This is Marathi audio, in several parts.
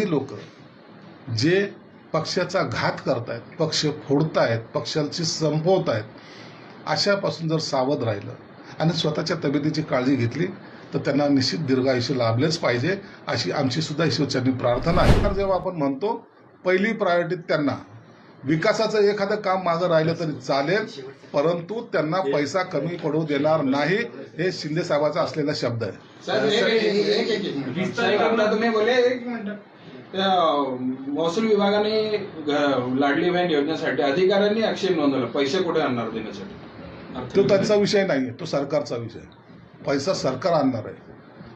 काही लोक जे पक्षाचा घात करतायत पक्ष फोडतायत पक्षाची संपवतायत अशापासून जर सावध राहिलं आणि स्वतःच्या तब्येतीची काळजी घेतली तर त्यांना निश्चित दीर्घायुष्य लाभलेच पाहिजे अशी आमची सुद्धा ईश्वरचरणी प्रार्थना आहे तर जेव्हा आपण म्हणतो पहिली प्रायोरिटी त्यांना विकासाचं एखादं काम मागं राहिलं तरी चालेल परंतु त्यांना पैसा कमी पडू देणार नाही हे शिंदे साहेबाचा असलेला शब्द आहे त्या महसूल विभागाने लाडली बहीण योजनेसाठी अधिकाऱ्यांनी आक्षेप नोंदवला. पैसे कुठे आणणार देण्यासाठी? तो त्यांचा विषय नाही तो सरकारचा विषय. पैसा सरकार आणणार आहे.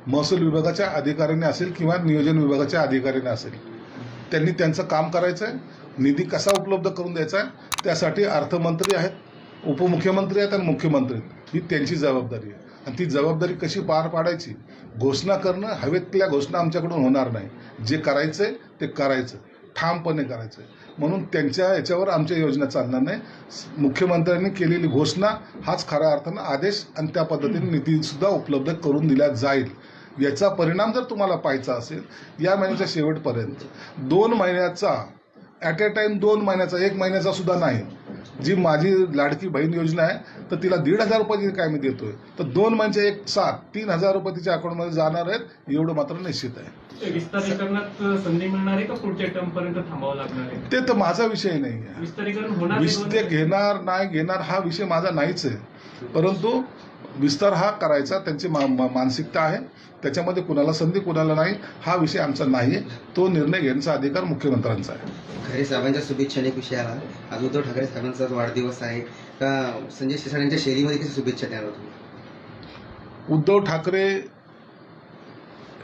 महसूल विभागाच्या अधिकाऱ्याने असेल किंवा नियोजन विभागाच्या अधिकाऱ्याने असेल त्यांनी त्यांचं काम करायचं आहे निधी कसा उपलब्ध करून द्यायचा आहे त्यासाठी अर्थमंत्री आहेत उपमुख्यमंत्री आहेत आणि मुख्यमंत्री आहेत. ही त्यांची जबाबदारी आहे. आणि ती जबाबदारी कशी पार पाडायची? घोषणा करणं हवेतल्या घोषणा आमच्याकडून होणार नाही. जे करायचंय ते करायचं. ठामपणे करायचं म्हणून त्यांच्या याच्यावर आमच्या योजना चालणार नाही. मुख्यमंत्र्यांनी केलेली घोषणा हाच खऱ्या अर्थानं आदेश आणि त्या पद्धतीने निधीसुद्धा उपलब्ध करून दिला जाईल. याचा परिणाम जर तुम्हाला पाहायचा असेल या महिन्याच्या शेवटपर्यंत दोन महिन्याचा ॲट ए टाइम दोन महिन्याचा एक महिन्याचा सुद्धा नाही. जी माझी लाडकी बहीण योजना आहे तर तिला दीड हजार रुपये काय मी देतोय. तर दोन महिन्याचे एक सात तीन हजार रुपये तिच्या अकाउंटमध्ये जाणार आहेत एवढं मात्र निश्चित आहे. विस्तारीकरणात संधी मिळणार आहे का? पुढच्या टर्म पर्यंत थांबावं लागणार आहे? ते तर माझा विषय नाही आहे. विस्तारीकरण होणार घेणार नाही घेणार हा विषय माझा नाहीच आहे. परंतु विस्तार हा करायचा त्यांची मा- मा- मानसिकता आहे. त्याच्यामध्ये कुणाला संधी कुणाला नाही हा विषय आमचा नाही आहे तो निर्णय घेण्याचा अधिकार मुख्यमंत्र्यांचा आहे. खरे साहेबांच्या शुभेच्छाने विषय आला. आज उद्धव ठाकरे साहेबांचा आज वाढदिवस आहे. का संजय शिरसाट यांच्या शैलीमध्ये कशी शुभेच्छा तुम्ही? उद्धव ठाकरे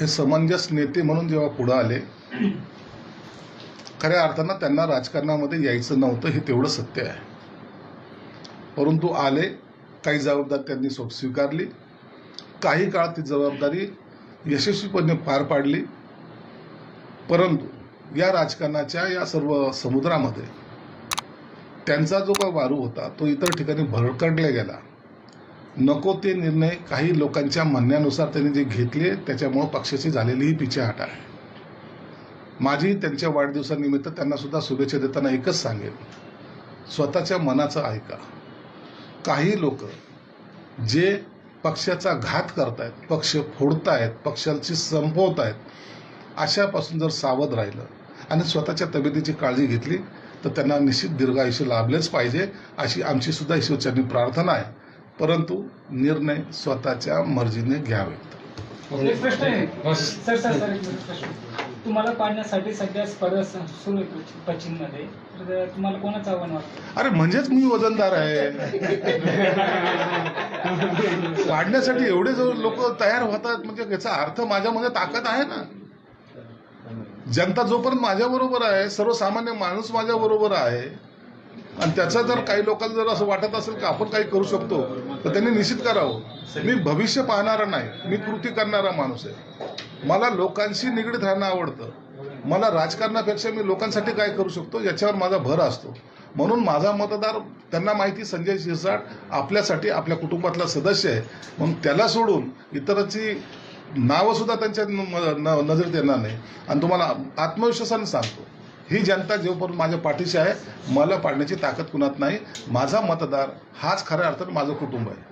हे समंजस नेते म्हणून जेव्हा पुढं आले खऱ्या अर्थानं त्यांना राजकारणामध्ये यायचं नव्हतं हे तेवढं सत्य आहे. परंतु आले काही जबाबदारी त्यांनी सोप स्वीकारली. काही काळ ती जबाबदारी यशस्वीपणे पार पाडली. परंतु या राजकारणाच्या या सर्व समुद्रामध्ये त्यांचा जो काही वारू होता तो इतर ठिकाणी भरकटला गेला. नको ते निर्णय काही लोकांच्या म्हणण्यानुसार त्यांनी जे घेतले त्याच्यामुळं पक्षाची झालेली ही पिछेहाट आहे माझी त्यांच्या वाढदिवसानिमित्त त्यांना सुद्धा शुभेच्छा देताना एकच सांगेन. स्वतःच्या मनाचं ऐका. काही लोक जे पक्षाचा घात करतायत पक्ष फोडतायत पक्षाची संपवत आहेत अशापासून जर सावध राहिलं आणि स्वतःच्या तब्येतीची काळजी घेतली तर त्यांना निश्चित दीर्घायुष्य लाभलेच पाहिजे अशी आमची सुद्धा ईश्वरचरणी प्रार्थना आहे. परंतु निर्णय स्वतःच्या मर्जीने घ्यावेत एक प्रश्न आहे. सर सर सर एक प्रश्न तुम्हाला पाडण्यासाठी सध्या स्पर्धा सुरू आहे पश्चिम- पश्चिममध्ये तर तुम्हाला कोणाचं आव्हान वाटतं? अरे म्हणजेच मी वजनदार आहे. वाढण्यासाठी एवढे जो लोक तयार होतात म्हणजे याचा अर्थ माझ्यामध्ये ताकद आहे ना? जनता जोपर्यंत माझ्या बरोबर आहे सर्वसामान्य माणूस माझ्या बरोबर आहे आणि त्याचा जर काही लोकांना जर असं वाटत असेल की आपण काही करू शकतो तर त्यांनी निश्चित करावं. मी भविष्य पाहणारा नाही मी कृती करणारा माणूस आहे. मला लोकांशी निगडीत राहणं आवडतं. मला राजकारणापेक्षा मी लोकांसाठी काय करू शकतो याच्यावर माझा भर असतो. म्हणून माझा मतदार त्यांना माहिती संजय शिरसाट आपल्यासाठी आपल्या कुटुंबातला सदस्य आहे. म्हणून त्याला सोडून इतरांची नावंसुद्धा त्यांच्या न- न- नजरेत येणार नाही. आणि तुम्हाला आत्मविश्वासाने सांगतो. ही जनता जोपर्यंत माझ्या पाठीशी आहे मला पाडण्याची ताकद कुणात नाही. माझा मतदार हाच खऱ्या अर्थानं माझं कुटुंब आहे.